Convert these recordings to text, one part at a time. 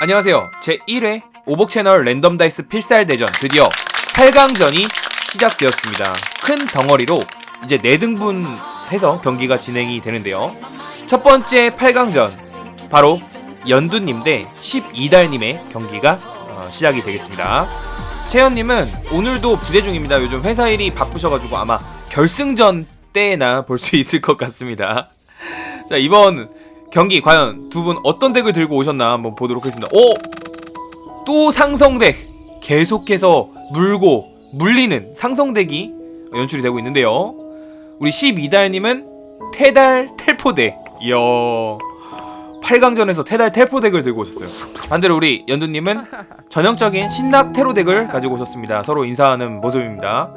안녕하세요. 제 1회 오복 채널 랜덤 다이스 필살 대전 드디어 8강전이 시작되었습니다. 큰 덩어리로 이제 4등분 해서 경기가 진행이 되는데요. 첫 번째 8강전 바로 연두님 대 12달님의 경기가 어, 시작이 되겠습니다. 채연님은 오늘도 부재 중입니다. 요즘 회사 일이 바쁘셔가지고 아마 결승전 때나 볼 수 있을 것 같습니다. 자 이번 경기 과연 두 분 어떤 덱을 들고 오셨나 한번 보도록 하겠습니다. 오! 또 상성덱 계속해서 물고 물리는 상성덱이 연출이 되고 있는데요. 우리 12달님은 태달 텔포덱. 이야. 8강전에서 태달 텔포덱을 들고 오셨어요. 반대로 우리 연두님은 전형적인 신낙 테로덱을 가지고 오셨습니다. 서로 인사하는 모습입니다.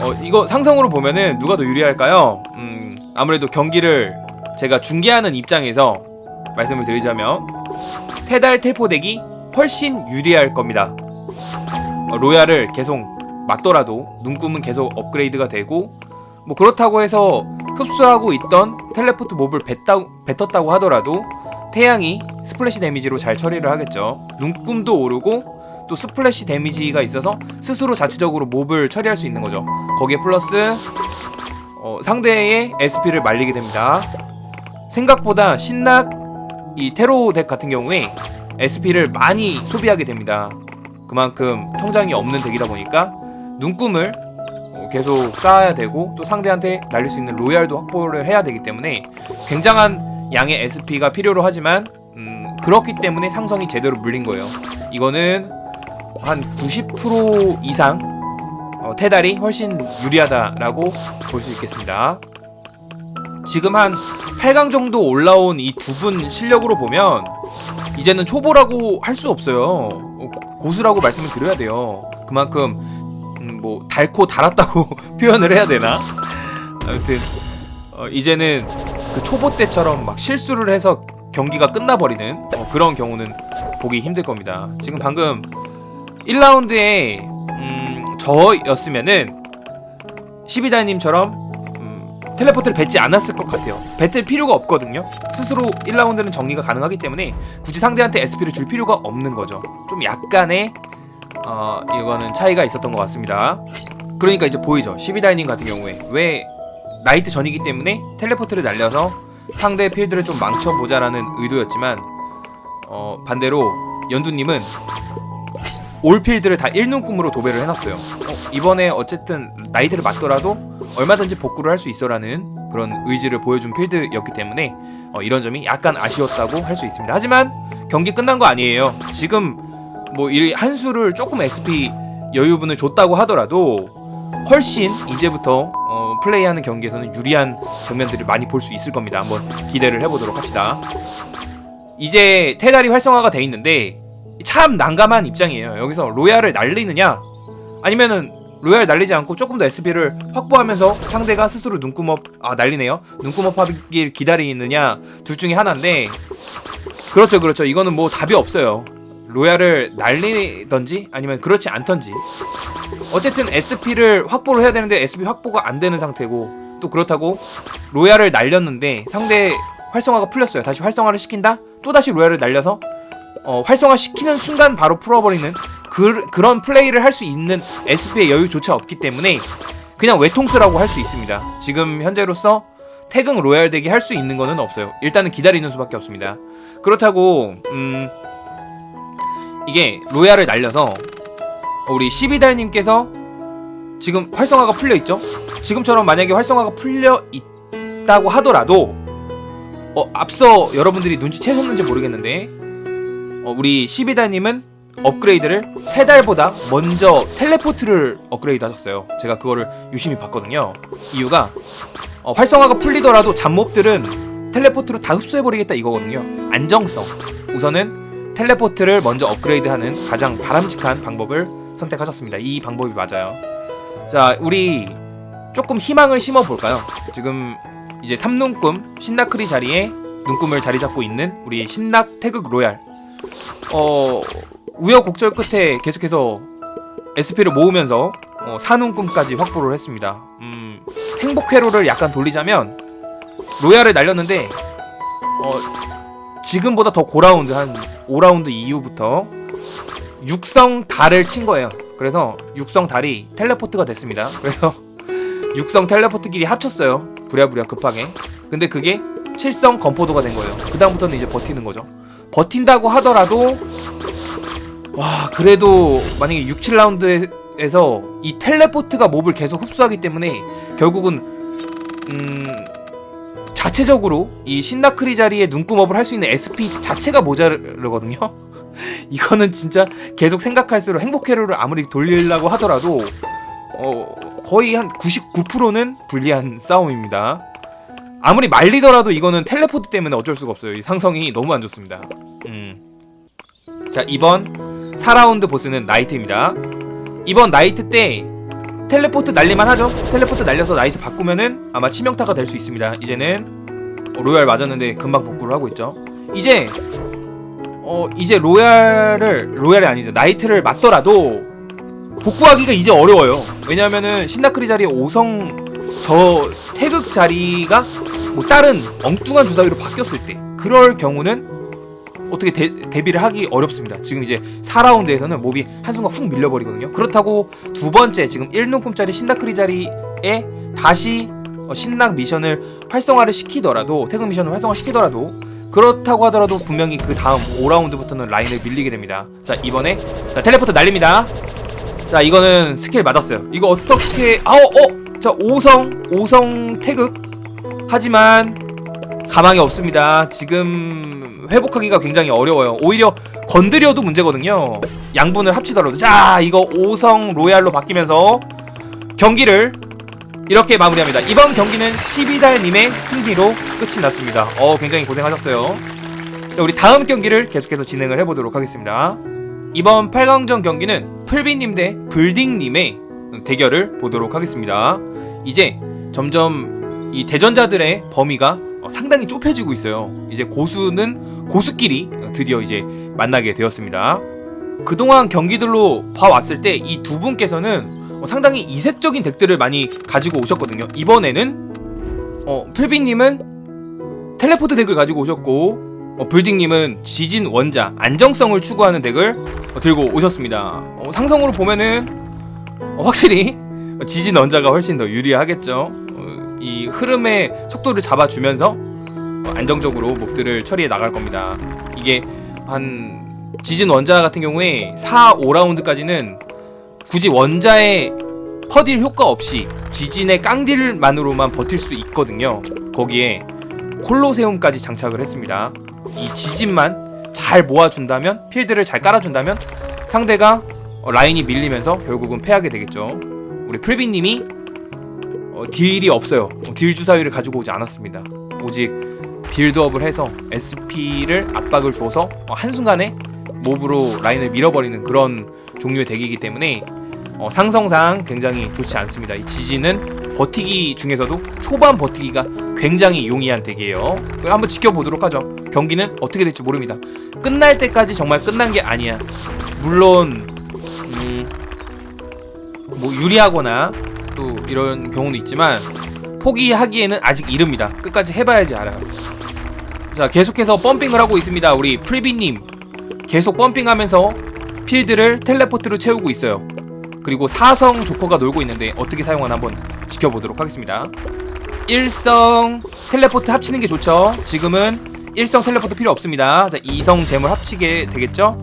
어, 이거 상성으로 보면은 누가 더 유리할까요? 음, 아무래도 경기를 제가 중계하는 입장에서 말씀을 드리자면 테달 텔포덱이 훨씬 유리할 겁니다. 어, 로얄을 계속 맞더라도 눈금은 계속 업그레이드가 되고 뭐 그렇다고 해서 흡수하고 있던 텔레포트 몹을 뱉다, 뱉었다고 하더라도 태양이 스플래시 데미지로 잘 처리를 하겠죠. 눈금도 오르고 또 스플래시 데미지가 있어서 스스로 자체적으로 몹을 처리할 수 있는 거죠. 거기에 플러스 어, 상대의 SP를 말리게 됩니다. 생각보다 신낙 이 테로 덱 같은 경우에 SP를 많이 소비하게 됩니다. 그만큼 성장이 없는 덱이다 보니까 눈금을 어, 계속 쌓아야 되고 또 상대한테 날릴 수 있는 로얄도 확보를 해야 되기 때문에 굉장한 양의 SP가 필요로 하지만 음, 그렇기 때문에 상성이 제대로 물린 거예요. 이거는 한 90% 이상 어, 테달이 훨씬 유리하다라고 볼 수 있겠습니다. 지금 한 8강 정도 올라온 이 두 분 실력으로 보면 이제는 초보라고 할 수 없어요. 어, 고수라고 말씀을 드려야 돼요. 그만큼 음, 뭐 달고 달았다고 표현을 해야 되나? 아무튼 어, 이제는 그 초보 때처럼 막 실수를 해서 경기가 끝나버리는 어, 그런 경우는 보기 힘들 겁니다. 지금 방금 1라운드에 음, 저였으면은 12달님처럼 음, 텔레포트를 뱉지 않았을 것 같아요. 뱉을 필요가 없거든요. 스스로 1라운드는 정리가 가능하기 때문에 굳이 상대한테 SP를 줄 필요가 없는 거죠. 좀 약간의 어, 이거는 차이가 있었던 것 같습니다. 그러니까 이제 보이죠. 12달님 같은 경우에 왜 나이트 전이기 때문에 텔레포트를 날려서 상대 필드를 좀 망쳐보자라는 의도였지만 어, 반대로 연두님은 올 필드를 다 1눈금으로 도배를 해놨어요. 어, 이번에 어쨌든 나이트를 맞더라도 얼마든지 복구를 할 수 있어라는 그런 의지를 보여준 필드였기 때문에 어, 이런 점이 약간 아쉬웠다고 할 수 있습니다. 하지만 경기 끝난 거 아니에요. 지금 뭐 이 한 수를 조금 SP 여유분을 줬다고 하더라도 훨씬 이제부터 어, 플레이하는 경기에서는 유리한 장면들을 많이 볼 수 있을 겁니다. 한번 기대를 해보도록 합시다. 이제 테달이 활성화가 돼 있는데 참 난감한 입장이에요. 여기서 로얄을 날리느냐 아니면은 로얄 날리지 않고 조금 더 SP를 확보하면서 상대가 스스로 눈구멍 아 날리네요. 눈구멍 파기를 기다리느냐 둘 중에 하나인데 그렇죠 그렇죠 이거는 뭐 답이 없어요. 로얄을 날리던지 아니면 그렇지 않던지 어쨌든 SP를 확보를 해야 되는데 SP 확보가 안 되는 상태고 또 그렇다고 로얄을 날렸는데 상대 활성화가 풀렸어요. 다시 활성화를 시킨다? 또 다시 로얄을 날려서 어, 활성화 시키는 순간 바로 풀어버리는 그, 그런 플레이를 할 수 있는 SP의 여유조차 없기 때문에 그냥 외통수라고 할 수 있습니다. 지금 현재로서 태극 로얄 덱이 할 수 있는 거는 없어요. 일단은 기다리는 수밖에 없습니다. 그렇다고 음 이게 로얄을 날려서 우리 12달님께서 지금 활성화가 풀려 있죠? 지금처럼 만약에 활성화가 풀려 있다고 하더라도 어 앞서 여러분들이 눈치채셨는지 모르겠는데 어, 우리 12달님은 업그레이드를 테달보다 먼저 텔레포트를 업그레이드 하셨어요. 제가 그거를 유심히 봤거든요. 이유가 어, 활성화가 풀리더라도 잡몹들은 텔레포트로 다 흡수해버리겠다 이거거든요. 안정성. 우선은 텔레포트를 먼저 업그레이드하는 가장 바람직한 방법을 선택하셨습니다. 이 방법이 맞아요. 자, 우리 조금 희망을 심어볼까요? 지금 이제 삼눈꿈 신나크리 자리에 눈꿈을 자리 잡고 있는 우리 신낙 태극 로얄 어 우여곡절 끝에 계속해서 SP를 모으면서 어, 산운꿈까지 확보를 했습니다. 음, 행복 회로를 약간 돌리자면 로얄을 날렸는데 어, 지금보다 더 고라운드 한 5라운드 이후부터 육성 달을 친 거예요. 그래서 육성 달이 텔레포트가 됐습니다. 그래서 육성 텔레포트끼리 합쳤어요. 부랴부랴 급하게. 근데 그게 칠성 건포도가 된 거예요. 그 다음부터는 이제 버티는 거죠. 버틴다고 하더라도 와 그래도 만약에 6, 7라운드에서 이 텔레포트가 몹을 계속 흡수하기 때문에 결국은 음 자체적으로 이 신나크리 자리에 눈구멍을 할 수 있는 SP 자체가 모자르거든요. 이거는 진짜 계속 생각할수록 행복회로를 아무리 돌리려고 하더라도 어 거의 한 99%는 불리한 싸움입니다. 아무리 말리더라도 이거는 텔레포트 때문에 어쩔 수가 없어요. 이 상성이 너무 안 좋습니다. 음. 자 이번 4라운드 보스는 나이트입니다. 이번 나이트 때 텔레포트 날리만 하죠. 텔레포트 날려서 나이트 바꾸면은 아마 치명타가 될 수 있습니다. 이제는 어, 로얄 맞았는데 금방 복구를 하고 있죠. 이제 어 이제 로얄을 로얄이 아니죠. 나이트를 맞더라도 복구하기가 이제 어려워요. 왜냐면은 신나크리 자리에 5성 저 태극 자리가 뭐 다른 엉뚱한 주사위로 바뀌었을 때 그럴 경우는 어떻게 대, 대비를 하기 어렵습니다. 지금 이제 4라운드에서는 몹이 한순간 훅 밀려버리거든요. 그렇다고 두 번째 지금 1눈금짜리 신나크리 자리에 다시 어, 신낙 미션을 활성화를 시키더라도 태극 미션을 활성화 시키더라도 그렇다고 하더라도 분명히 그 다음 5라운드부터는 라인을 밀리게 됩니다. 자 이번에 자 텔레포트 날립니다. 자 이거는 스킬 맞았어요. 이거 어떻게 아어 어! 자 5성 5성 태극 하지만 가망이 없습니다. 지금 회복하기가 굉장히 어려워요. 오히려 건드려도 문제거든요. 양분을 합치더라도 자 이거 5성 로얄로 바뀌면서 경기를 이렇게 마무리합니다. 이번 경기는 12달님의 승리로 끝이 났습니다. 어 굉장히 고생하셨어요. 자, 우리 다음 경기를 계속해서 진행을 해보도록 하겠습니다. 이번 8강전 경기는 풀비님 대 불딩님의 대결을 보도록 하겠습니다. 이제 점점 이 대전자들의 범위가 어, 상당히 좁혀지고 있어요. 이제 고수는 고수끼리 드디어 이제 만나게 되었습니다. 그동안 경기들로 봐왔을 때 이 두 분께서는 어, 상당히 이색적인 덱들을 많이 가지고 오셨거든요. 이번에는 어, 풀비님은 텔레포트 덱을 가지고 오셨고 어, 불딩님은 지진 원자 안정성을 추구하는 덱을 어, 들고 오셨습니다. 어, 상성으로 보면은 어, 확실히 지진 원자가 훨씬 더 유리하겠죠. 어, 이 흐름의 속도를 잡아주면서 어, 안정적으로 몹들을 처리해 나갈 겁니다. 이게 한 지진 원자 같은 경우에 4, 5라운드까지는 굳이 원자의 퍼딜 효과 없이 지진의 깡딜만으로만 버틸 수 있거든요. 거기에 콜로세움까지 장착을 했습니다. 이 지진만 잘 모아준다면 필드를 잘 깔아준다면 상대가 어, 라인이 밀리면서 결국은 패하게 되겠죠. 우리 풀비님이 어, 딜이 없어요. 어, 딜 주사위를 가지고 오지 않았습니다. 오직 빌드업을 해서 SP를 압박을 줘서 어, 한순간에 몹으로 라인을 밀어버리는 그런 종류의 덱이기 때문에 어, 상성상 굉장히 좋지 않습니다. 이 지진은 버티기 중에서도 초반 버티기가 굉장히 용이한 덱이에요. 한번 지켜보도록 하죠. 경기는 어떻게 될지 모릅니다. 끝날 때까지 정말 끝난 게 아니야. 물론 음, 뭐 유리하거나 또 이런 경우도 있지만 포기하기에는 아직 이릅니다. 끝까지 해봐야지 알아요. 자 계속해서 펌핑을 하고 있습니다. 우리 프리비님 계속 펌핑하면서 필드를 텔레포트로 채우고 있어요. 그리고 사성 조커가 놀고 있는데 어떻게 사용하나 한번 지켜보도록 하겠습니다. 1성 텔레포트 합치는 게 좋죠. 지금은 1성 텔레포트 필요 없습니다. 자, 2성 재물 합치게 되겠죠?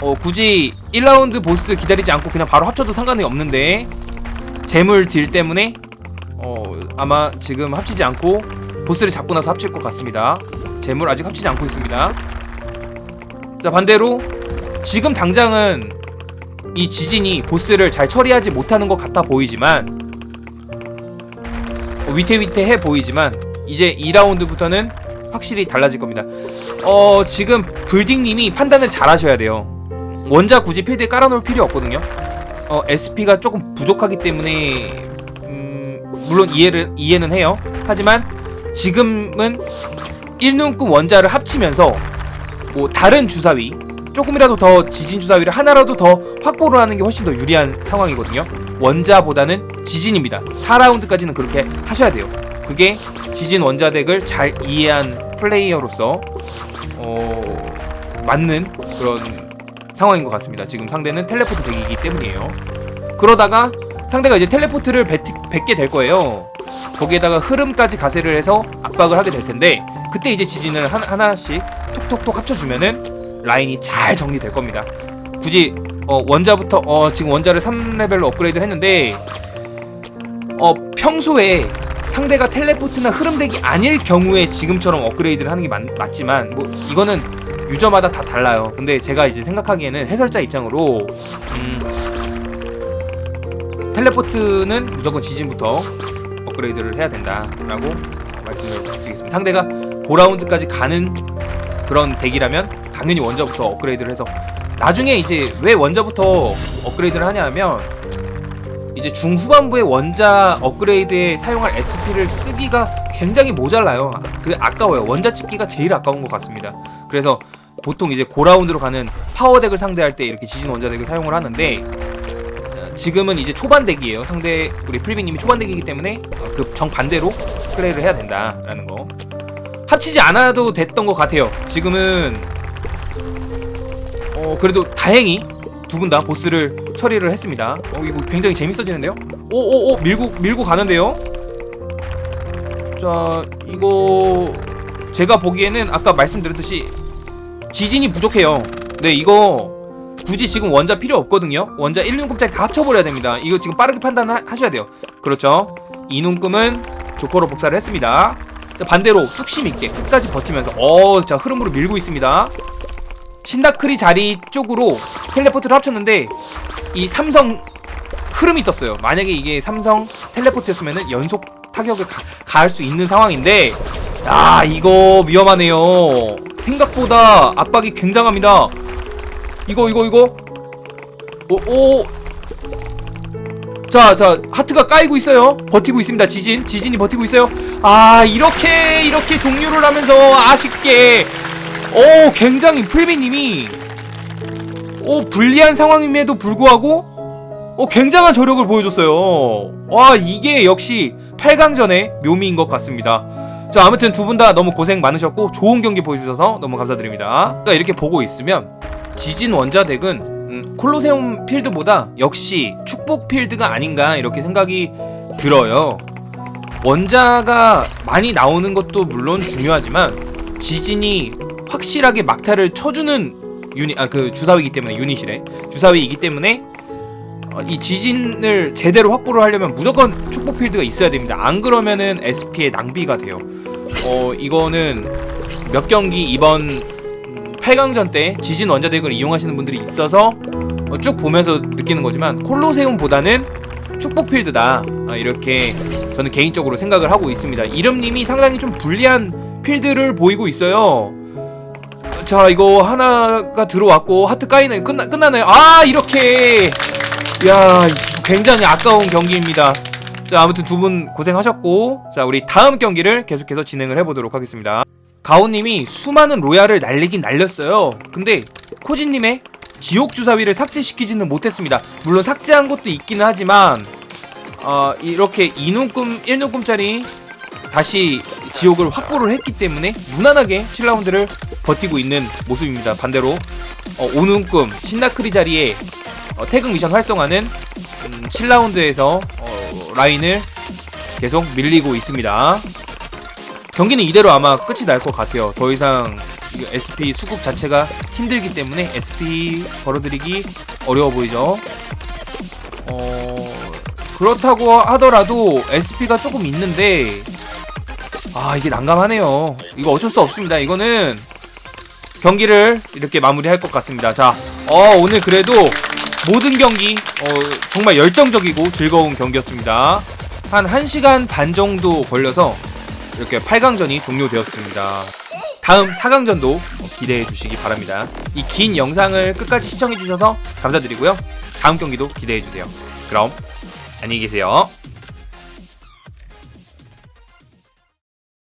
어, 굳이 1라운드 보스 기다리지 않고 그냥 바로 합쳐도 상관이 없는데 재물 딜 때문에 어, 아마 지금 합치지 않고 보스를 잡고 나서 합칠 것 같습니다. 재물 아직 합치지 않고 있습니다. 자, 반대로 지금 당장은 이 지진이 보스를 잘 처리하지 못하는 것 같아 보이지만 어, 위태위태해 보이지만 이제 2라운드부터는 확실히 달라질 겁니다. 어 지금 불딩님이 판단을 잘 하셔야 돼요. 원자 굳이 필드에 깔아놓을 필요 없거든요. 어 SP가 조금 부족하기 때문에 음, 물론 이해를 이해는 해요. 하지만 지금은 1눈금 원자를 합치면서 뭐 다른 주사위 조금이라도 더 지진 주사위를 하나라도 더 확보를 하는 게 훨씬 더 유리한 상황이거든요. 원자보다는 지진입니다. 4라운드까지는 그렇게 하셔야 돼요. 그게 지진 원자 덱을 잘 이해한 플레이어로서 어, 맞는 그런 상황인 것 같습니다. 지금 상대는 텔레포트 덱이기 때문이에요. 그러다가 상대가 이제 텔레포트를 뱉, 뱉게 될 거예요. 거기에다가 흐름까지 가세를 해서 압박을 하게 될 텐데 그때 이제 지진을 하나, 하나씩 톡톡톡 합쳐주면은 라인이 잘 정리될 겁니다. 굳이 어, 원자부터 어, 지금 원자를 3레벨로 업그레이드를 했는데 어, 평소에 상대가 텔레포트나 흐름덱이 아닐 경우에 지금처럼 업그레이드를 하는 게 맞, 맞지만 뭐 이거는 유저마다 다 달라요. 근데 제가 이제 생각하기에는 해설자 입장으로 음, 텔레포트는 무조건 지진부터 업그레이드를 해야 된다라고 말씀을 드리겠습니다. 상대가 5라운드까지 가는 그런 덱이라면 당연히 원자부터 업그레이드를 해서 나중에 이제 왜 원자부터 업그레이드를 하냐면 이제 중후반부에 원자 업그레이드에 사용할 SP를 쓰기가 굉장히 모자라요. 그 아까워요. 원자 찍기가 제일 아까운 것 같습니다. 그래서 보통 이제 고라운드로 가는 파워덱을 상대할 때 이렇게 지진 원자덱을 사용을 하는데 어, 지금은 이제 초반 덱이에요. 상대 우리 프리비님이 초반 덱이기 때문에 그 정반대로 플레이를 해야 된다라는 거. 합치지 않아도 됐던 것 같아요. 지금은 어 그래도 다행히 두 분 다 보스를 처리를 했습니다. 어 이거 굉장히 재밌어지는데요? 오오오 밀고 밀고 가는데요? 자 이거 제가 보기에는 아까 말씀드렸듯이 지진이 부족해요. 네 이거 굳이 지금 원자 필요 없거든요. 원자 1륜급짜리 다 합쳐버려야 됩니다. 이거 지금 빠르게 판단하셔야 돼요. 그렇죠. 이눈금은 조커로 복사를 했습니다. 자, 반대로 뚝심 있게 끝까지 버티면서 어, 자 흐름으로 밀고 있습니다. 신다크리 자리 쪽으로 텔레포트를 합쳤는데 이 삼성 흐름이 떴어요. 만약에 이게 삼성 텔레포트였으면은 연속 타격을 가, 가할 수 있는 상황인데 아 이거 위험하네요. 생각보다 압박이 굉장합니다. 이거 이거 이거 오오 자, 자, 하트가 까이고 있어요. 버티고 있습니다. 지진, 지진이 버티고 있어요. 아, 이렇게, 이렇게 종료를 하면서 아쉽게, 오, 굉장히 프리비님이, 오, 불리한 상황임에도 불구하고, 오, 굉장한 저력을 보여줬어요. 와, 이게 역시 8강전의 묘미인 것 같습니다. 자, 아무튼 두 분 다 너무 고생 많으셨고, 좋은 경기 보여주셔서 너무 감사드립니다. 그러니까 이렇게 보고 있으면, 지진 원자 덱은 음, 콜로세움 필드보다 역시 축복 필드가 아닌가 이렇게 생각이 들어요. 원자가 많이 나오는 것도 물론 중요하지만 지진이 확실하게 막타를 쳐주는 유닛 아 그 주사위이기 때문에 유닛이래 주사위이기 때문에 어, 이 지진을 제대로 확보를 하려면 무조건 축복 필드가 있어야 됩니다. 안 그러면은 SP의 낭비가 돼요. 어 이거는 몇 경기 이번 8강전 때 지진 원자덱을 이용하시는 분들이 있어서 어, 쭉 보면서 느끼는 거지만 콜로세움보다는 축복 필드다 아, 이렇게 저는 개인적으로 생각을 하고 있습니다. 이름님이 상당히 좀 불리한 필드를 보이고 있어요. 자 이거 하나가 들어왔고 하트 까이나요? 끝나, 끝나나요? 아 이렇게 야 굉장히 아까운 경기입니다. 자 아무튼 두 분 고생하셨고 자 우리 다음 경기를 계속해서 진행을 해보도록 하겠습니다. 가오님이 수많은 로얄을 날리긴 날렸어요. 근데 코지님의 지옥 주사위를 삭제시키지는 못했습니다. 물론 삭제한 것도 있기는 하지만 어, 이렇게 2눈금 1눈금짜리 다시 지옥을 확보를 했기 때문에 무난하게 7라운드를 버티고 있는 모습입니다. 반대로 어, 5눈금 신나크리 자리에 어, 태극 미션 활성화는 음, 7라운드에서 어, 라인을 계속 밀리고 있습니다. 경기는 이대로 아마 끝이 날 것 같아요. 더 이상 이 SP 수급 자체가 힘들기 때문에 SP 걸어들이기 어려워 보이죠. 어 그렇다고 하더라도 SP가 조금 있는데 아 이게 난감하네요. 이거 어쩔 수 없습니다. 이거는 경기를 이렇게 마무리할 것 같습니다. 자, 어 오늘 그래도 모든 경기 어, 정말 열정적이고 즐거운 경기였습니다. 한 1시간 반 정도 걸려서 이렇게 8강전이 종료되었습니다. 다음 4강전도 기대해 주시기 바랍니다. 이 긴 영상을 끝까지 시청해 주셔서 감사드리고요. 다음 경기도 기대해 주세요. 그럼 안녕히 계세요.